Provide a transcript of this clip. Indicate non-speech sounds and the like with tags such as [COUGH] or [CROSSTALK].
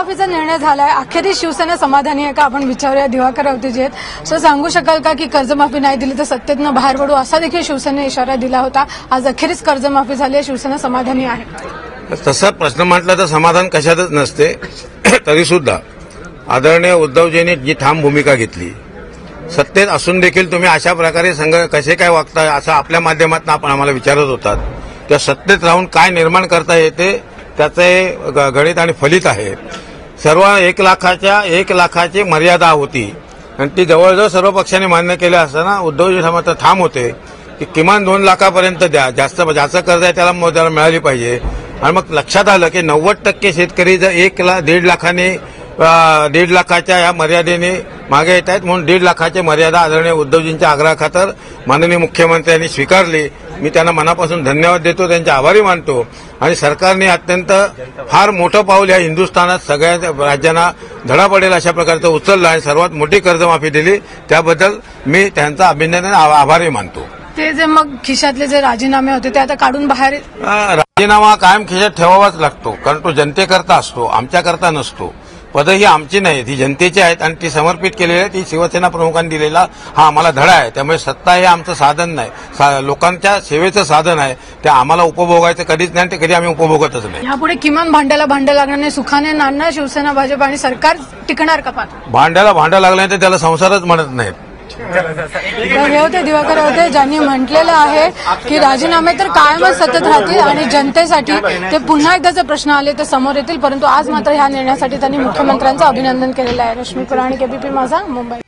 माफीचा निर्णय झालाय. अखेरीस शिवसेना समाधानी आहे का? आपण विचारूया. दिवाकर रावते आहेत सर सांगू शकाल का की कर्जमाफी नाही दिली तर सत्तेतनं बाहेर पडू? असा देखील शिवसेनेने इशारा दिला होता. आज अखेरीस कर्जमाफी झाली आहे. शिवसेना समाधानी आहे. तसा प्रश्न म्हटला तर समाधान कशातच नसते. [COUGHS] तरी सुद्धा आदरणीय उद्धवजींनी जी ठाम भूमिका घेतली सत्तेत असून देखील तुम्ही अशा प्रकारे संघ कसे काय वागताय असं आपल्या माध्यमातून आपण आम्हाला विचारत होतात. त्या सत्तेत राहून काय निर्माण करता येते त्याचं हे ग- गणित आणि फलित आहे. सर्व एक लाखाच्या एक लाखाची मर्यादा होती. आणि ती जवळजवळ सर्व पक्षांनी मान्य केलं असताना उद्धवजी मात्र ठाम होते की किमान दोन लाखापर्यंत द्या. जास्त ज्याचं कर्ज आहे त्याला त्याला मिळाली पाहिजे. आणि मग लक्षात आलं की नव्वद टक्के शेतकरी जर एक ला दीड लाखाने दीड लाखाच्या या मर्यादेने मागे येत आहेत. म्हणून दीड लाखाची मर्यादा आदरणीय उद्धवजींच्या आग्रहाखातर माननीय मुख्यमंत्र्यांनी स्वीकारली. मी त्यांना मनापासून धन्यवाद देतो त्यांचे आभारी मानतो. आणि सरकारने अत्यंत फार मोठं पाऊल या हिंदुस्थानात सगळ्या राज्यांना धडा पडेल अशा प्रकारचं उचललं आणि सर्वात मोठी कर्जमाफी दिली. त्याबद्दल मी त्यांचा अभिनंदन आभारी मानतो. ते जे मग खिशातले जे राजीनामे होते ते आता काढून बाहेर राजीनामा कायम खिशात ठेवावाच लागतो. कारण तो जनतेकरता असतो आमच्याकरता नसतो. पदं ही आमची नाहीत ही जनतेची आहेत आणि ती समर्पित केलेली आहे. ती शिवसेना प्रमुखांनी दिलेला हा आम्हाला धडा आहे. त्यामुळे सत्ता हे आमचं साधन नाही. सा- लोकांच्या सेवेचं साधन आहे. ते आम्हाला उपभोगायचं कधीच नाही ते कधी आम्ही उपभोगतच नाही. यापुढे किमान भांड्याला भांडं लागणार नाही सुखाने नांदणार शिवसेना भाजप आणि सरकार टिकणार का भांड्याला भांडं लागलं नाही तर त्याला संसारच म्हणत नाहीत. हे होते दिवाकर होते ज्यांनी म्हटलेलं आहे की राजीनामे तर कायमच सतत राहतील आणि जनतेसाठी ते पुन्हा एकदा जर प्रश्न आले तर समोर येतील परंतु आज मात्र ह्या निर्णयासाठी त्यांनी मुख्यमंत्र्यांचं अभिनंदन केलेलं आहे. रश्मी पुराणी केबीपी माझा मुंबई.